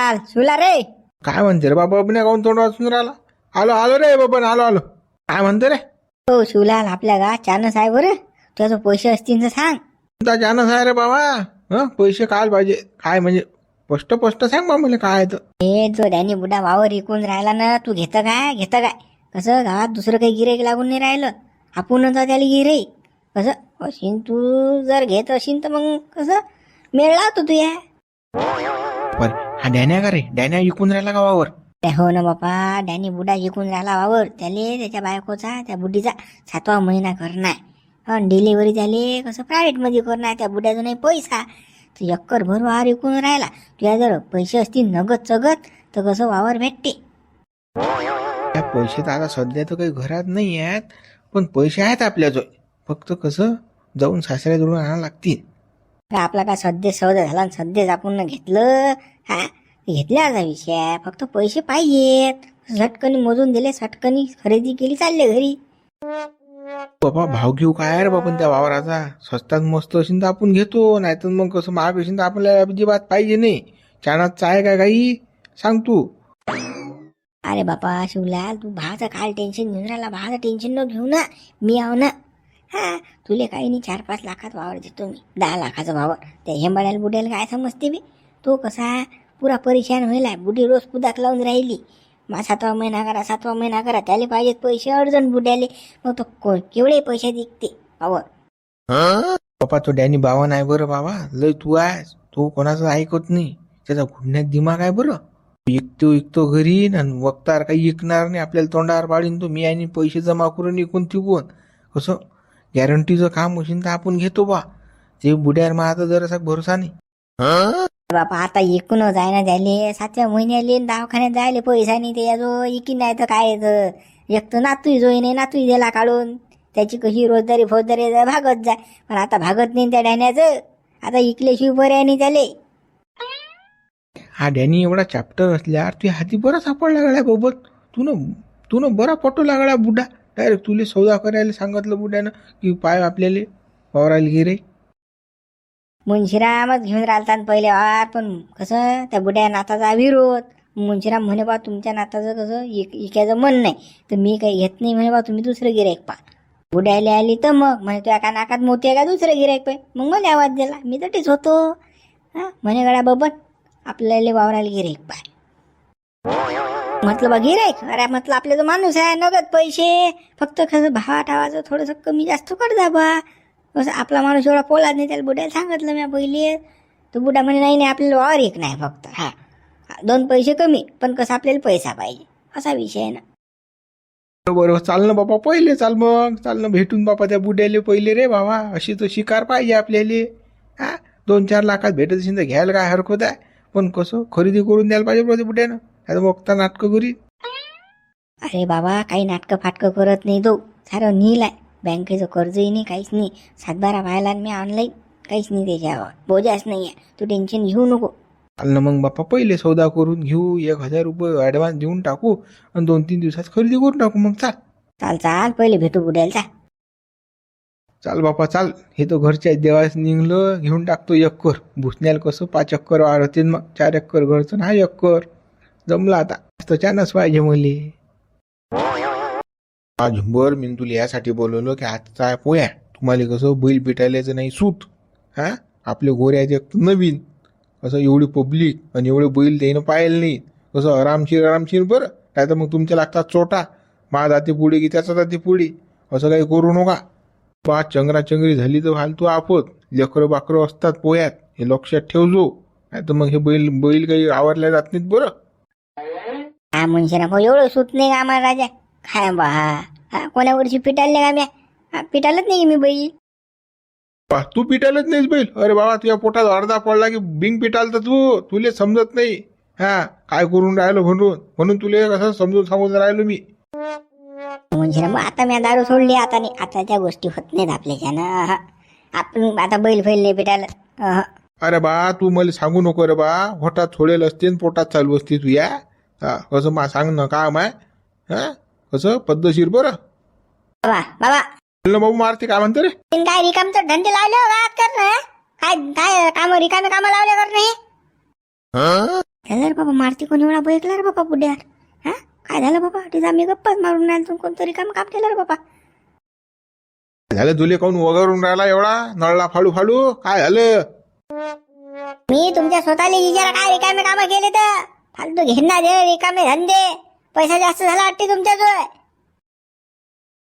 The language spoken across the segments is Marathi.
चाल शिवला रे. काय म्हणते रे बाबा बबन्या काऊन तोंड वाचून राहिला. आलो आलो रे बबन आलो आलो. काय म्हणते रे? हो शिवलाल आपल्या गा चानस आहे बरं. तुझ्या पैसे असतील तर सांग. तुमचा जानस आहे रे बाबा? हं? पैसे काय पाहिजे. काय म्हणजे स्पष्ट स्पष्ट सांग बा मला काय आहे तर. हे जो डॅनी बुडा वावर इकून राहिला ना तू घेतं काय घेतं काय? कसं गावात दुसरं काही गिरेक लागून नाही राहिलं? आपणच त्याला गिरे कसं? अशीन तू जर घेत असेल तर मग कसं? मेळ लावतो तू या. पण हा डॅन्या का रे? डॅन्या इकून राहिला गावावर त्या हो ना बापा डॅनी बुडा जिंकून राहिला वावर. त्याले त्याच्या बायकोचा त्या बुड्डीचा सातवा महिना करणार. हं डिलिव्हरी त्याले कसं प्रायव्हेटमध्ये करणार त्या बुड्याचा नाही पैसा तर एकर भर वावर विकून राहिला. तुझ्या जर पैसे असतील नगद चगत तर कसं वावर भेटते? त्या पैसे तर आता सध्या तर काही घरात नाही आहेत पण पैसे आहेत आपल्याजवळ. फक्त कसं जाऊन सासऱ्याजवळून आणायला लागतील. का आपला काय सध्या सौदा झाला आणि सध्याच आपण घेतलं हा? घेतल्याचा विषय. आहे. फक्त पैसे पाहिजेत. झटकनी मोजून दिले झटकनी खरेदी केली चालले घरी. बाबा भाव घेऊ काय रे बापन त्या वावराचा? स्वस्तात मस्त असेल तर आपण घेतो नाहीतर मग कसं महाग असेल तर आपल्याला अजिबात पाहिजे नाही. चाणात आहे काय काही? सांग तू. अरे बापा शिवलाल तू भावाचं काय टेन्शन घेऊन राहिला. भावाचं टेन्शन न घेऊ ना. मी आहो ना. हा तुले काही नाही चार पाच लाखात वावर देतो मी. दहा लाखाचा वावर. त्या हेंबाड्याला बुड्याला काय समजते बी? तो कसा पुरा परेशान होईल बुडी रोज पुदाक लावून राहिली. मा सातवा महिना करा सातवा महिना करा. त्याले पाहिजेत पैसे अडचण बुड्याले. मग तो को केवढे पैसे दिखते वावर? बाबा तो डॅनी बाबा नाही बरं बाबा. लय तू आहेस. तो कोणाचं ऐकत नाही. त्याचा घुडण्यात दिमाग आहे बरं. विकतो विकतो घरी आणि वक्तार काही विकणार नाही. आपल्याला तोंडावर पाडीन तो. मी आणि पैसे जमा करून विकून तिकून कसं गॅरंटीचं काम असेल तर आपण घेतो बा. ते बुड्यावर माझा जरासा भरोसा नाही. बापा आता एकूण जाय ना झाले. सातव्या महिन्याले न दवाखान्यात जायले पैसा नाही ते जो इकी नाही तर काय येतं. एक तर नातूही जोई नाही नातूही दिला काढून. त्याची कशी रोजदारी फौजदारी जा भागत जाय पण आता भागत नाही त्या डॅण्याचं. आता इकल्याशिवाय पर्याय नाही त्याले. हा डॅनी एवढा चॅप्टर असल्यावर तुझ्या हाती बरा सापडला गड्या बाबत. तू न तू न बरा पटो लागला बुड्डा डायरेक्ट तुले सौदा करायला सांगितलं बुड्यानं की पाय आपल्याला वावरायला गिरे मुंशीरामच घेऊन राहिलता न पहिले वार पण कसं त्या बुड्या नाताचा विरोध मुंशीराम म्हणे बा तुमच्या नाताचं कसं इक इकायचं मन नाही तर मी काही घेत नाही म्हणे बा तुम्ही दुसरं गिरायक पा बुड्याला आली तर मग म्हणे तुझ्या का नाकात मोती आहे का दुसरं गिरायक पाय मग मला आवाज दिला मी तटीच होतो. हा म्हणे गळा बबन आपल्याला वावरायला गिरायक पाय म्हटलं बा गिरायक अरे म्हटलं आपले तो माणूस आहे नगद पैसे. फक्त कसं भावा ठावाचं थोडंसं कमी जास्त कर जा बा. कसं आपला माणूस एवढा पोलाद नाही त्याला बुड्याला सांगितलं मी पहिले. तो बुडा म्हणे नाही नाही आपल्याला वावर एक नाही फक्त. हा. दोन पैसे कमी पण कसं आपल्याला पैसा पाहिजे. असा विषय आहे ना. बरोबर चाल ना बाबा पहिले चाल मग. चाल ना भेटून बापा त्या बुड्याले पहिले रे बाबा अशी तो शिकार पाहिजे आपल्याला. हा दोन चार लाखात भेटत असेल तर घ्यायला काय हरकत आहे? पण कसं खरेदी करून द्यायला पाहिजे बुड्यानं. आता बघता नाटकं करी. अरे बाबा काही नाटकं फाटकं करत नाही तो. सारं नील आहे. बँकेचं कर्जही नाही काहीच नाही. सातबारा व्हायला मी ऑनलाईन काहीच नाही त्याच्यावर. बोजाच नाही आहे. तू टेन्शन घेऊ नको. चाल ना मग बापा पहिले सौदा करून घेऊ. एक हजार रुपये ॲडव्हान्स देऊन टाकू आणि दोन तीन दिवसात खरेदी करून टाकू मग. चाल. चाल चाल. पहिले भेटू बुड्याला चाल. चाल बापा चाल. हे तर घरच्या देवास निघलं. घेऊन टाकतो एकर. भुसण्याला कसं पाच एकर वाढ होते मग? चार एकर घरचं ना एकर? जमलं आता. तर पाहिजे मुली. आज मी तुला यासाठी बोलवलं की आजचा पोया तुम्हाला कसं बैल पिटायलाचं नाही सूत. हा? आपले गोऱ्याचे एक तर नवीन. असं एवढी पब्लिक आणि एवढे बैल त्यानं पाहिलं नाही. कसं आरामशीर आरामशीर बरं. नाही तर मग तुमच्या लागतात चोटा. मा जाते पुढे की त्याचा जाते पुढे. असं काही करू नका. पा चंगरा चंगरी झाली तर फालतू आपत लेकरं बाकरं असतात पोयात हे लक्षात ठेवजो. नाही तर मग हे बैल बैल काही आवरल्या जात नाहीत बरं. हा मुंशीरा भाऊ एवढं सुट नाही का आम्हाला राजा? काय बा हा कोण्या वर्षी पिटायला नाही का म्या पिटायलाच नाही मी बाई. पा, तू पिटायलाच नाहीस बैल अरे बाबा तुझ्या पोटात अर्धा पडला की बिंग पिटाल तर तू. तुले समजत नाही. हा काय करून राहिलो म्हणून? म्हणून तुले कसं समजून सांगून राहिलो मी. मुंशीरा भाऊ आता मी दारू सोडली आता नाही. आता त्या गोष्टी होत नाहीत आपल्याच्यानं. आपण आता बैल फैल नाही पिटायला. अरे बा तू मला सांगू नको रे बा. होटात छोडेल असते आणि पोटात चालू असते तू या. हा कसं मा सांग ना काम आहे हा कसं? पद्धतशीर बरं. बाबा बाबा. बोल ना बाबू मारते काय म्हणतो रे? काय रिकामचं धंदे लावले हो गावात कर ना काय काय काम रिकामे काम लावले कर नाही तर बाबा मारती कोण? एवढा बघितला रे बापा बुड्यावर हा? काय झालं बाबा? तिचा मी गप्पाच मारून राहिला तू कोणतरी काम काम केलं रे बापा झालं तुले काऊन वगरून राहिला एवढा? नळला फाडू फाडू? काय झालं? मी तुमच्या स्वतःला विचारा काय रिकामे कामं केले तर? फालतू घेणार दे रिकामे धंदे. पैसा जास्त झाला वाटते तुमच्याजवळ.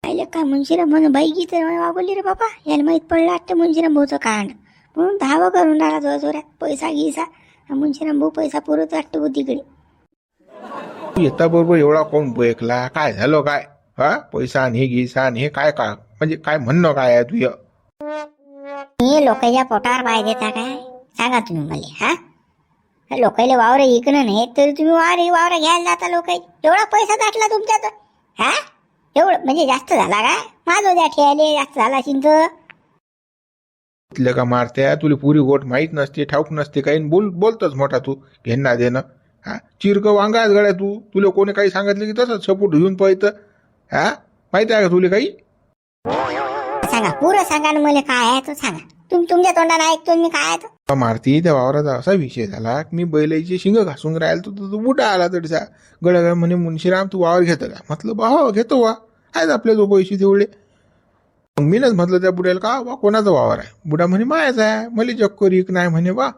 पाहिलं का मुंशीराम म्हणून बाई तर वागवली रे बापा याला माहीत पडलं वाटतं मुंशीराम भाऊचं कांड. म्हणून धावं करून राहिला जोर जोरात पैसा घिसा मुंशीराम भाऊ पैसा पुरत वाटतं बुद्धीकडे. तू येता बरोबर एवढा कोण बयकला? काय झालं काय? हा? पैसा आणि हे घे आणि हे काय का? म्हणजे काय म्हणणं काय आहे तुझं? मी लोकांच्या पोटावर पाय देता काय? सांगा तुम्ही मला हा? लोकांना वावर इकणं नाही तर तुम्ही वावर वावर घ्यायला जाता लोक. एवढा पैसा दाटला तुमच्यात हा? एवढं म्हणजे जास्त झाला काय माझं द्या ठेवायले जास्त झाला चिंत इथलं का मारत्या? तुला पुरी गोट माहीत नसते ठाऊक नसते काही बोल बोलतच मोठा तू घेणं देणं. हा? चिरक वांगाच गड्या तू. तुला कोणी काही सांगितलं की तसंच सपोर्ट घेऊन पळतं? हा? माहिती आहे का तुला काही? सांगा पुरं सांगा ना मला काय आहे तो सांगा. तुम तुमच्या तोंडाने ऐकतो मी काय आहे तो? का मारती? त्या वावराचा असा विषय झाला की मी बैलाची शिंग घासून राहिला तर तो बुडा आला तडसा. गडगड म्हणे मुन्शीराम तू वावर घेतो का म्हटलं बा हो घेतो वा. आहेत आपल्या जो पैसे तेवढे. मग मीनच म्हटलं त्या बुड्याला का बा कोणाचा वावर आहे? बुडा म्हणे मायाच आहे. मला चक्कर इक नाही म्हणे बा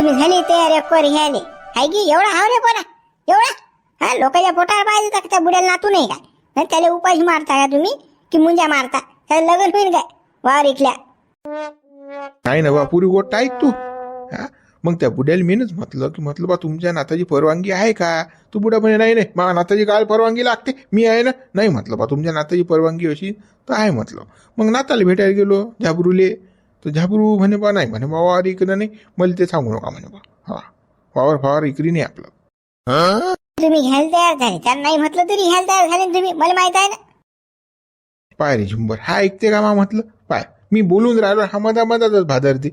तुम्ही झाली तयार रेकोर घ्यायले. हाय की एवढा हाव रे कोणा? एवढा? हा लोकांच्या पोटावर पाहिजे का त्या बुड्याला नातू नाही काय? नाही त्याला उपाशी मारता का तुम्ही? की मुंजा मारता? त्याला लग्न होईल काय? वावर इकल्या. नाही ना बा पुरी गोष्ट ऐक तू. हा? मग त्या बुड्याला मीनच म्हटलं की म्हटलं बा तुमच्या नाताची परवानगी आहे का? तू बुडा म्हणे नाही नाही मला नाताची काय परवानगी लागते मी आहे ना. नाही म्हटलं बा तुमच्या नाताची परवानगी अशी तर आहे म्हटलं. मग नाताला भेटायला गेलो झाबरूले. तर झाबरू म्हणे बा नाही म्हणे बा वावर इकडं नाही मला ते सांगू नका म्हणे बा. हा. वावर फावर इकरी नाही आपलं. तुम्ही घ्यायला तयार झाले. त्यांना नाही म्हटलं तरी घ्यायला तयार झाले तुम्ही मला माहीत आहे ना. पाय रे झुंबर. हा ऐकते का मा म्हटलं? मी बोलून राहिलो हा मधा मधातच भादरते.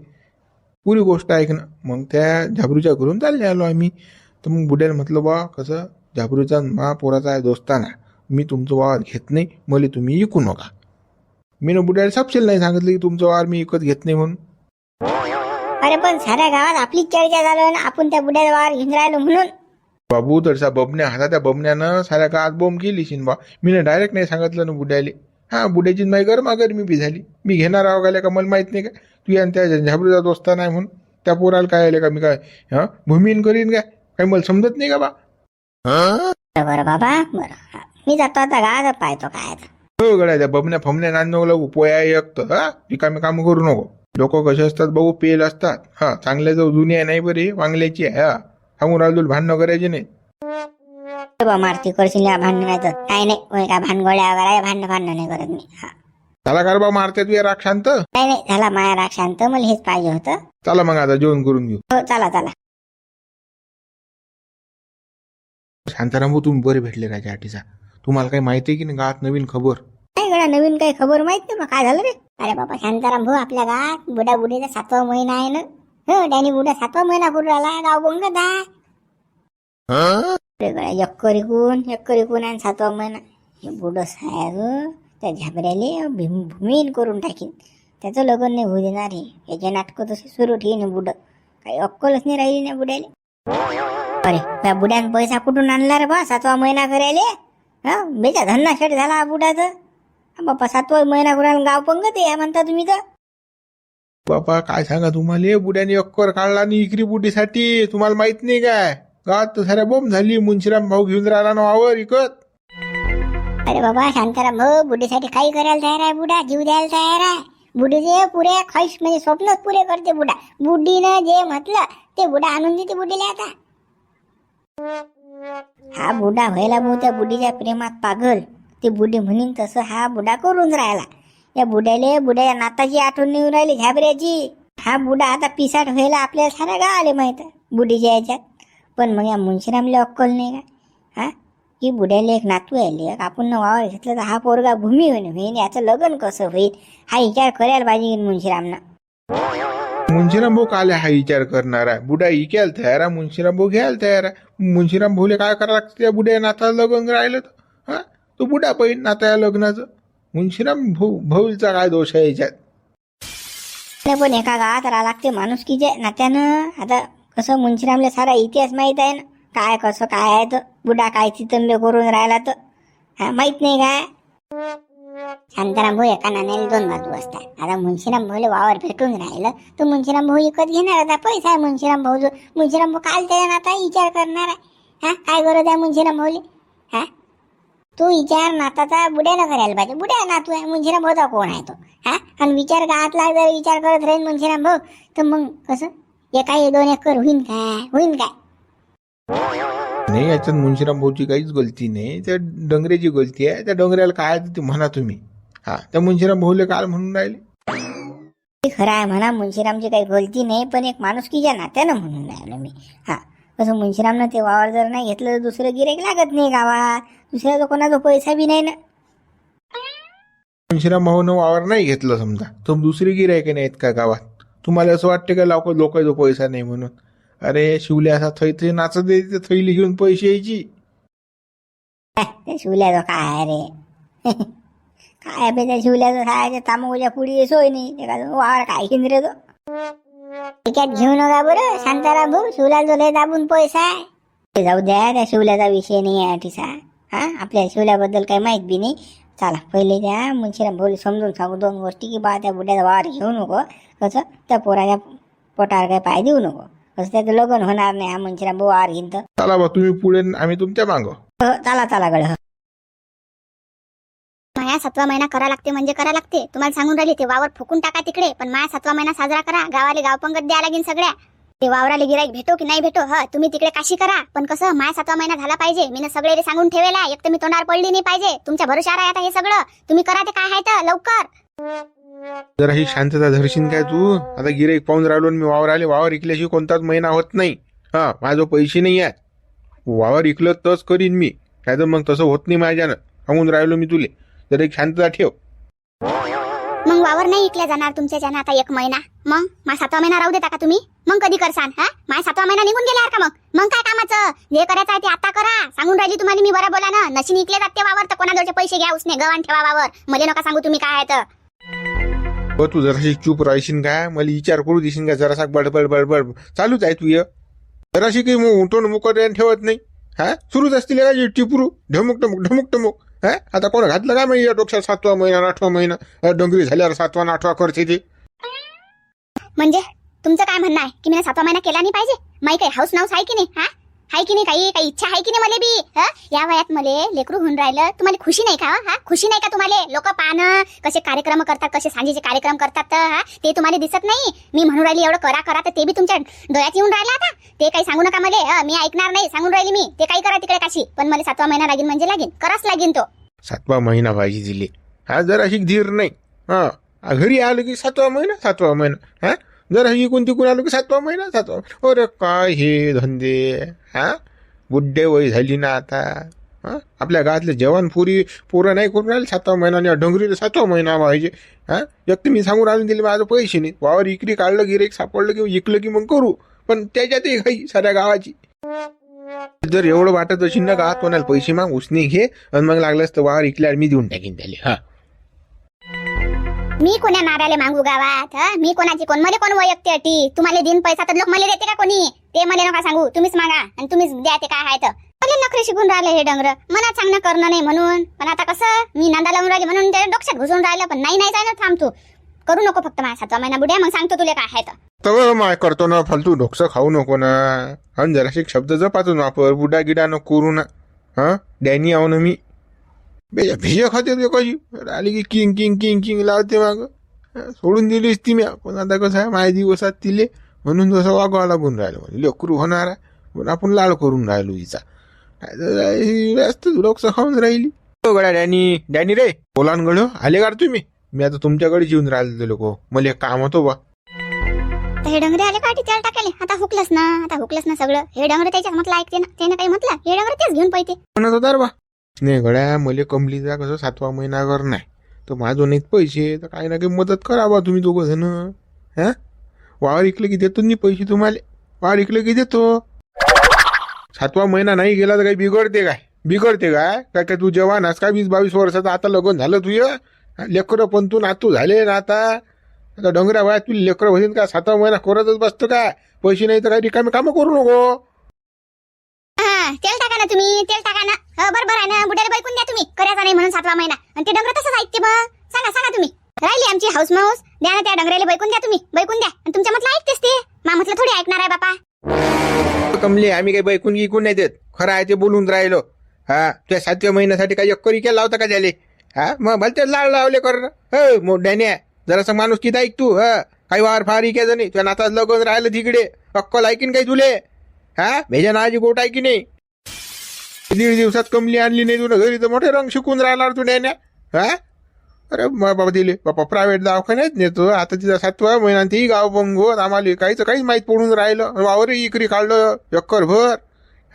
पुरी गोष्ट ऐक ना. मग त्या झाबरूच्या घरून चालले आलो आम्ही. तर मग बुड्याला म्हटलं बा कसं? झाबरूचा मा पोराचा आहे दोस्ताना. मी तुमचं वावर घेत नाही. मला तुम्ही विकू नका. मी ना बुड्याला सपशेल नाही सांगितलं की तुमचं वावर मी विकत घेत नाही म्हणून. अरे पण साऱ्या गावात आपलीच चर्चा झालं ना. आपण त्या बुड्याचा वावर घेऊन राहिलो म्हणून. बाबू तडसा बबण्या हाता त्या बबण्यानं साऱ्या काळात बोंब केली शिन बा मी डायरेक्ट नाही सांगितलं ना बुड्याले. हा बुड्याची माही गरमा गरमी बी झाली. मी घेणार आहो गाल्या का मला माहीत नाही का? तू आणि त्या झाबरूचा दोस्ता नाही म्हणून. त्या पोराला काय आले का मी काय हा? भूमीन करीन काय? काही मला समजत नाही का बा? बरं बरं बाबा बरं. मी जातो आता पाहतो काय आहे. हो गड्या त्या बबण्या फमण्या नांदू लागू पोया एक तर हा? रिकामे काम करू नको. लोक कसे असतात बघू पेल असतात. हा चांगल्या जो दुनिया नाही बरी वांगल्याची आहे हा. सांगून राहिलो भांडणं करायचे नाही बा मारती करशील भांडण नाही तर काही नाही कोणी काय भानगोळ्या वगैरे भांडण भांडण नाही करत मी हा झाला का रे बा मारते तू या राग शांत नाही नाही झाला माया राग शांत मला हेच पाहिजे होतं चला मग आता जेवण करून घेऊ हो चला चला शांताराम भाऊ तुम्ही बरे भेटले राजा आटीचा तुम्हाला काही माहिती आहे की नाही गावात नवीन खबर काय गड्या नवीन काही खबर माहीत नाही बा काय झालं रे अरे बाबा शांताराम भाऊ आपल्या गावात बुडा बुडीचा सातवा महिना आहे ना हो डॅनी बुडा सातवा महिना पुढे राहिला गाव बंगत आहे अरे गड्या एक्कर इकून एक्कर आणि सातवा महिना हे बुडं साहेब त्या झाबऱ्याले भीम भूमीन करून टाकीन. त्याचं लग्न नाही होऊ देणार हे. याचे नाटकं तसे सुरू ठेवीन बुडं. काही अक्कलच नाही राहिली ना बुड्याले. अरे त्या बुड्यान पैसा कुठून आणला रे बा? सातवा महिना करायले? हा? बेचा धन्ना शेट झाला हा बुडाचं बाप्पा सातवा महिना करून गाव पंगत आहे म्हणता तुम्ही तर. बापा काय सांगा तुम्हाला? हे बुड्याने अक्कर काढला आणि इकरी बुडीसाठी तुम्हाला माहीत नाही काय? गावात तर साऱ्या बोंब झाली मुंशीराम भाऊ घेऊन राहिला ना वावर इकत. अरे बाबा शांताराम भाऊ बुडीसाठी काही करायला तयार आहे बुडा जीव द्यायला तयार आहे? बुढीचे पुरे खाईश म्हणजे स्वप्नच पुरे करते बुडा बुड्डीनं जे म्हटलं ते बुडा आणून देते बुडीला आता. हा बुडा व्हायला भाऊ त्या बुडीच्या प्रेमात पागल. ते बुडी म्हणीन तसं हा बुडा करून राहिला. या बुड्याले बुड्याच्या नाताची आठवण नेऊन येऊन राहिली घाबऱ्याची हा बुडा आता पिसाट व्हायला आपल्याला साऱ्या गावाले माहीत आहे बुडीच्या याच्यात. पण मग या मुंशीरामला अक्कल नाही का? हा? की बुड्याला एक नातू आहे एक आपण न वावर घेतलं तर हा पोरगा भूमी होईन होईन याचं लग्न कसं होईल? हा विचार करायला पाहिजे मुंशीरामना. मुंशीराम भाऊ काले हा विचार करणार आहे. बुडा इकायला तयार आहे मुंशीराम भाऊ घ्यायला तयार आहे. मुंशीराम भाऊले काय करावं लागतं? त्या बुड्या नाताला लग्न राहिलं तर हा? तो बुडा पाहिजे नाता या लग्नाचं. मुंशीराम भाऊ भाऊचा काय दोष आहे याच्यात? पण एका गावात राहा लागते माणुसकीच्या नात्यानं. आता कसं मुंशीरामला सारा इतिहास माहीत आहे ना? काय कसं काय आहे तर? बुडा काय चितंबे करून राहिला तर? हा माहीत नाही काय? शांताराम भाऊ एका नाण्याला दोन बाजू असतात आता मुंशीराम भाऊला वावर भेटून राहिलं. तर मुंशीराम भाऊ विकत घेणार आता पैसा आहे मुंशीराम भाऊ जो. मुंशीराम भाऊ काल त्याच्या आता विचार करणार आहे. हा काय गरज आहे मुंशीराम भाऊले? हा? तू विचार नाताचा बुड्यानं करायला पाहिजे. बुड्या नातू आहे. मुंशीराम भाऊचा कोण आहे तो? हा? आणि विचार गावातला जर विचार करत राहील मुंशीराम भाऊ तर मग कसं? एका दोन एकर होईन काय? होईन काय? नाही याच्यात मुंशीराम भाऊची काहीच गलती नाही. त्या डोंगऱ्याची गलती आहे. त्या डोंगऱ्याला काय ते म्हणा तुम्ही. हा त्या मुंशीराम भाऊले काल म्हणून राहिले. ते खरं आहे म्हणा मुंशीरामची काही गलती नाही पण एक माणुसकीच्या नात्यानं म्हणून राहिलो मी. हा कसं मुंशीरामनं ते वावर जर नाही घेतलं तर दुसरं गिरेक लागत नाही गावात. दुसऱ्याचा कोणाचा पैसा बी नाही ना. मुंशीराम भाऊनं वावर नाही घेतलं समजा. तर दुसरी गिरायके नाहीत का गावात? तुम्हाला असं वाटतं का लोक जो पैसा नाही म्हणून? अरे शिवले असा थै थै नाचत येते थैली घेऊन पैसे यायची. शिवल्याचं काय रे? काय बे त्या शिवल्याचं खायचं तांबूच्या पुढे सोय नाही. वावर काय केंद्र तो? त्याच्यात घेऊ नका बरं शांताराम भाऊ शिवल्याचा लय दाबून पैसा आहे. ते जाऊ द्या त्या शिवल्याचा विषय नाही आहे टिसा हा? आपल्या शिवल्याबद्दल काही माहीत बी नाही. चला पहिले त्या मुंशीराम भाऊला समजून सांगू. दोन गोष्टी की बा त्या बुड्याचा वावर घेऊ नको कसं? त्या पोराच्या पोटावर काही पाय देऊ नको. कसं? त्याचं लग्न होणार नाही हा मुंशीराम भाऊ वावर घेईन तर. चला बा तुम्ही पुढे न आम्ही तुमच्या मागं. हो, चला चला गड माया सातवा महिना करा लागते म्हणजे करा लागते. तुम्हाला सांगून राहिली ते वावर फुकून टाका तिकडे पण माया सातवा महिना साजरा करा. गावाले गावपंगत द्या लागेल सगळ्या. ते वावराले गिराईक भेटो की नाही भेटो ह तुम्ही तिकडे काशी करा. पण कसं माया सातवा महिना झाला पाहिजे. मी सगळे सांगून ठेवेला. एक तर मी तोंडावर पडली नाही पाहिजे. तुमच्या भरोशावर आहे आता हे सगळं. तुम्ही करा ते काय आहे तर लवकर. जरा ही शांतता धरशील काय तू? आता गिराईक पाहून राहिलो मी वावर आले वावर इकल्याशिवाय कोणताच महिना होत नाही. हा माझं पैसे नाही आहे. वावर इकलं तच करीन मी. काय तर मग तसं होत नाही माझ्यानं. सांगून राहिलो मी तुले. जरा एक शांतता ठेव. वावर नाही इकल्या जाणार तुमच्या ज्यानं आता एक महिना. मग? माझा सातवा महिना राहू देता का तुम्ही? मग कधी करसान हा? माझा सातवा महिना निघून गेला का मग? मग काय कामाचं? जे करायचं आहे ते आता करा. सांगून राहिली तुम्हाला मी बरं बोला ना नशी निकले जाते वावर तर कोणाजवळचे पैसे घ्या उसने गव्हाण ठेवा वावर. मला नका सांगू तुम्ही काय आहे तर. हो तू जराशी चूप राहशील काय मला विचार करू देशील का? जरासा बडबड बडबड. चालूच आहे तू ये जराशी काही मग उठून मुकट ठेवत नाही. हा? सुरूच असतील का जे टिपरू. ढमुक टमुक ढमुक टमुक हा? आता कोण घातलं का माहिती या डोक्यात सातवा महिना आठवा महिना? डोंगरी झाल्यावर सातवा आठवा करते ती. म्हणजे तुमचं काय म्हणणं आहे? की मी सातवा महिना केला नाही पाहिजे? माही काही हाऊस नाऊस आहे की नाही? हा? आहे की नाही काही? काही इच्छा आहे की नाही मला बी? हा? या वयात मले लेकरू होऊन राहिलं तुम्हाला खुशी नाही का हो, हा खुशी नाही का तुम्हाला? लोक पाहणं कसे कार्यक्रम करतात कसे सांजेचे कार्यक्रम करतात तर हा? ते तुम्हाला दिसत नाही. मी म्हणून राहिली एवढं करा करा तर ते बी तुमच्या डोळ्यात येऊन राहिलं आता. ते काही सांगू नका मला मी ऐकणार नाही सांगून राहिली मी. ते काही करा तिकडे काशी. पण मला सातवा महिना लागेल म्हणजे लागेल कराच लागेल तो. सातवा महिना पाहिजे दिली. हा जराशी धीर नाही. हा? घरी आलो की सातवा महिना? सातवा महिना. हा? जर इकून तिकून आलो की सातवा महिना सातवा अरे काय हे धंदे? हा? बुड्डे वय झाली ना आता. हा? आपल्या गावातले जवान पुरी पोरं नाही करून राहिले सातवा महिना आणि डोंगरीला सातवा महिना पाहिजे. हा? व्यक्ती मी सांगून आणून दिले माझं पैसे नाही. वावर इकरी काढलं गिरेक सापडलं की इकलं की मग करू. पण त्याच्यातही काही साऱ्या गावाची. जर एवढं वाटत असेल ना गावात कोणाला पैसे माग उसने घे. आणि मग लागलं तर वावर इकल्यावर मी देऊन टाकीन त्याले. हा. मी कोण्या नाराले मागू गावात हा? मी कोणाची कोण? मला कोण वैयक्तिक अटी तुम्हाला दिन पैसा तर लोक मला देते का कोणी? ते मला नका सांगू. तुम्हीच मागा आणि तुम्हीच द्या ते काय आहे तर. मला नखरे शिकून राहिले हे डंगर. मनात सांगणं करणं नाही म्हणून. पण आता कसं? मी नांदा लावून राहिले म्हणून त्याच्या डोक्यात घुसून राहिलं पण नाही नाही जायला थांब तू. करू नको फक्त माझ्या सातवा महिना. बुड्या मग सांगतो तुला काय आहे तर. तर माय करतो ना फालतू डोकसं खाऊ नको ना. आणि जराशी शब्द जपातून वापर बुडा गिडा न करू ना. हा? डॅनी आहो ना मी. बेजा भेजा खाते ते कशी आली की किंग किंग किंग किंग लावते माग सोडून दिलीस ती मी। पण आता कसं आहे माझ्या दिवसात तिले। म्हणून जसं वागवा लागून राहिलं म्हणजे लेकरू होणार आहे? पण आपण लाड करून राहिलो हिचा। जास्त डोकसं खाऊन राहिली। हो गड्या डॅनी डॅनी रे बोलान गड आले का तुम्ही? मी आता तुमच्याकडे येऊन राहिले ते लोक. मला एक काम होतो बा हे डंगरे आले का तेल टाकाले आता हुकलंच ना आता हुकलंच ना सगळं. हे डंगर त्याच्यात म्हटलं ऐकते ना त्याने काही म्हटलं? हे डंगर तेच घेऊन पाहिजे म्हणत होता बा नाही गड्या मले कमलीचा कसं सातवा महिना कर नाही. तर माझं नाहीत पैसे तर काही ना काही मदत करा बा तुम्ही दोघं जण. हा? वावर इकलं की देतो मी पैसे तुम्हाला. वावर इकलं की देतो. सातवा महिना नाही गेला तर काही बिघडते काय? बिघडते काय? काय काय तू जवान आहेस काय वीस बावीस वर्षाचं आता लग्न झालं तुझं? लेकरं पण तू नातू झाले ना आता. आता डोंगरा वयात तुला लेकरं होईल का सातवा महिना करतच बसतो काय? पैसे नाही तर काही रिकामी कामं करू नको. तेल टाका ना तुम्ही तेल टाका ना. हो बरोबर आहे ना बुड्याला बैकून द्या तुम्ही. करायचा नाही म्हणून सातवा महिना. आणि ते डंगर तसंच ऐकते मग सांगा सांगा तुम्ही. राहिली आमची हाऊस माऊस द्या ना त्या डंगराला बैकून द्या तुम्ही. बैकून द्या. आणि तुमच्या म्हटलं ऐकतेस ते. मा म्हटलं थोडी ऐकणार आहे बापा. कमले आम्ही काही बैकून गिकून नाही देत. खरं आहे ते बोलून राहिलो. हा त्या सातव्या महिन्यासाठी काही अक्करी केला होता का त्याले? हा मग भलते लाड लावले कर. हो मोठ्याने जरासं माणूस किती ऐक तू हा. काही वार फार इकायचं नाही. तुझ्या नातात लगून राहिलं तिकडे. अक्कल ऐकीन काही तुले? हा? भेजा नाजी गोट आहे की नाही? दीड दिवसात कमली आणली नाही तुला घरी तर मोठे रंग शिकून राहिला तू डॅन्या हा? अरे बाबा दिले. बाबा प्रायव्हेट दवाखान्यात नेतो आता तिचा सातवा महिना ती गाव बंगो आम्हाला काहीच काहीच माहीत पडून राहिलं. वावर इकरी काढलं. चक्कर भर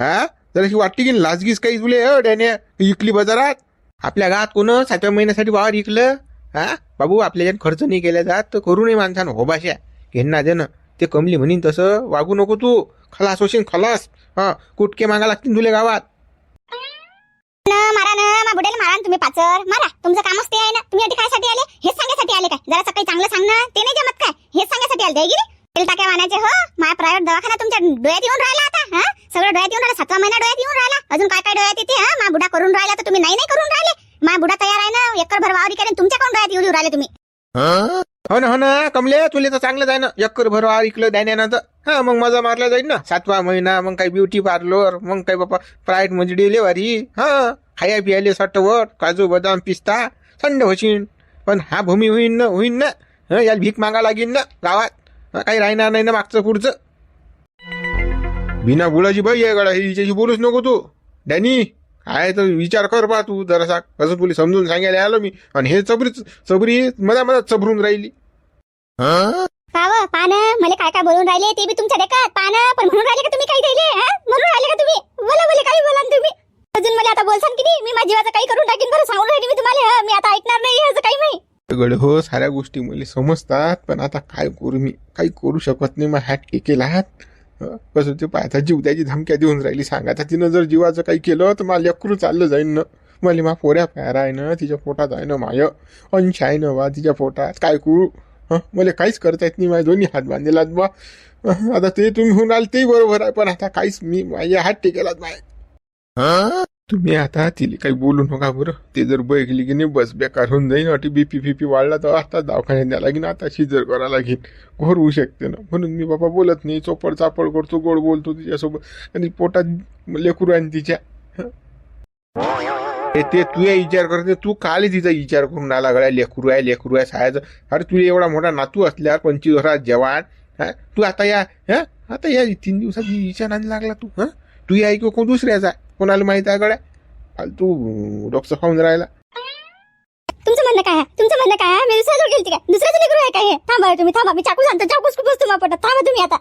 हा? जराशी वाटते की लाजगीस काही तुले अ डॅन्या इकली बाजारात. आपल्या गावात कोण सातव्या महिन्यासाठी वावर इकलं? हा? बाबू आपल्या खर्च नाही केला जात. तर करू नये माणसानं. हो भाषा घेणं देणं. ते कमली म्हणीन तसं वागू नको तू. खलास होशील खलास. हा कुटके मागा लागतील तुले गावात. न मारा ना मा बुड्याला मारा ना तुम्ही पाचर. मारा तुमचं कामच ते आहे ना. तुम्ही कायसाठी आले? हेच सांगायसाठी आले काय? जरा काही चांगलं सांग ना. ते नाही जमत काय? हेच सांगायसाठी आले. की नाही तेल टाक्या वाहनाचे हो. माझ्या प्रायव्हेट दवाखाना तुमच्या डोळ्यात येऊन राहिला आता हा? सगळं डोळ्यात येऊन राहिला. सातवा महिना डोळ्यात येऊन राहिला. अजून काय काय डोळ्यात येते हा? मा बुडा करून राहिला तर तुम्ही नाही नाही करून राहिले. मा बुडा तयार आहे ना. एकर भर वावरी करेन. तुमच्या कोण डोळ्यात येऊन राहिले तुम्ही? हो ना हो ना. कमले तुले तर चांगलं जाय ना एकर भरवा इकलं द्याण्यानं हा मग मजा मारला जाईल ना. सातवा महिना मग काही ब्युटी पार्लर मग काही बापा प्रायव्हेट म्हणजे डिलेवरी हा खाया पियाले सटवट काजू बदाम पिस्ता थंड होशीन. पण हा भूमी होईन ना होईन ना. हं, याला भीक मागा लागीन ना गावात. काही राहणार नाही ना मागचं पुढचं. बिना बुडाची बाई आहे गडा हिच्याशी बोलूच नको तू. डॅनी. काय तर विचार कर बा तू जरासा. कसं तुला समजून सांगायला आलो मी. आणि हे चबरीच चबरी मधा मधात चबरून राहिली. हं? पाव पानं? मला काय काय बोलून राहिले ते बी तुमच्या डेकात पानं? पण म्हणून राहिले का तुम्ही काही दिले हा? म्हणून राहिले का तुम्ही? बोला बोले काही बोला ना तुम्ही. अजून मला आता बोलसान की नाही मी माझ्या जीवाचं काही करून टाकीन बरं. सांगून राहिली मी तुम्हाला हा, मी आता ऐकणार नाही ह्याचं काही नाही गड हो साऱ्या गोष्टी मला समजतात पण आता काय करू मी? काही करू शकत नाही. मग हॅट टेकेल हात हं, कसं ते पाहता जीव त्याची धमक्या देऊन राहिली सांगायचा तिनं जर जीवाचं काही केलं तर मला लेकरू चाललं जाईन ना. मला मा पोऱ्या पायरा आहे ना तिच्या पोटात आहे ना माय. अंश आहे ना बा तिच्या पोटात. काय करू हं, मला काहीच करता येत नाही माझे दोन्ही हात बांधलेलात बा. आता ते तुम्ही होऊन आल तेही बरोबर आहे. पण आता काहीच मी माझ्या हात टेकेलात माय हं? तुम्ही आता तिला काही बोलू नका बरं. ते जर बघली की नाही बस बेकार होऊन जाईन अटी बीपी फिपी वाढला तर आता दवाखान्यात द्या लागेन आता शिजर करा लागेल घोर होऊ शकते ना. म्हणून मी बाबा बोलत नाही. चोपड चापड करतो गोड बोलतो तिच्यासोबत. आणि पोटात लेकरू आणि तिच्या ते तू तुझ्या विचार करते तू काल तिचा विचार करून आला गळ्या लेकरू आहे लेकरू आहे सायाचं अरे तू एवढा मोठा नातू असल्यावर पंचवीस वर्षात जवान हा? तू आता या हा? आता या तीन दिवसात विचार आणि लागला तू हा? तू या ऐकू कोण दुसऱ्याचा? कोणाला माहीत आहे गड्या? फालतू डोकं खाऊन राहिला. तुमचं म्हणणं काय आहे? तुमचं म्हणणं काय आहे? मी दुसऱ्याजवळ गेलती काय? दुसऱ्याचं लेकरू आहे काय हे? थांबा तुम्ही थांबा. मी चाकू सांगतो चाकूच खूप बसतो माझ्या पोटात थांबा तुम्ही आता.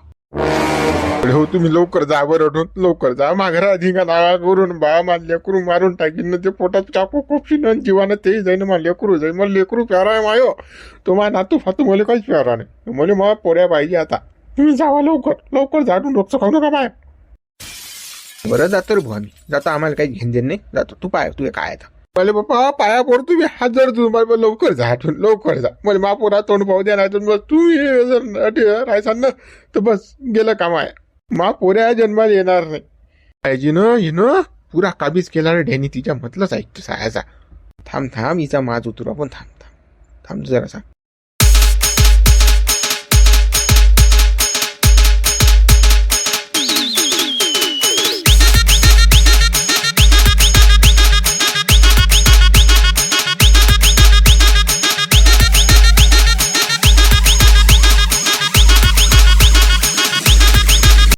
अरे हो तुम्ही लवकर जा बरं लवकर जा. माघरा अधिका नावा करून बा मला लेकरू मारून टाकीन. ना ते पोटात चाकू खूपशी न जीवानं ते जाईन मला लेकरू जाईन. मला लेकरू प्यारा आहे मायो. तो माझा नातू फातू मला काहीच प्यारा नाही. मला मला पोऱ्या पाहिजे आता. तुम्ही जावा लवकर. लवकर जाटून डोकं खाऊ नका बाय बरं जातो रे भाऊ आम्ही जातो आम्हाला काही घेण नाही. जातो तू पाय तू काय आता. मला बाप्पा पाया पडतो मी हात जर तू मला लवकर जा आठवण लवकर जा. मला मापुरा तोंड पाहू द्या नाही तर बस हे जर अटी राहायचाल ना तर बस गेलं काम आहे. महापोऱ्या जन्माला येणार नाही. पाहिजे ना हिनं पुरा काबीज केला रे ढेनी तिच्या म्हटलंच ऐकतो सायाचा. थांब थांब हिचा माज उतरू आपण थांब थांब. थांब जरा सांग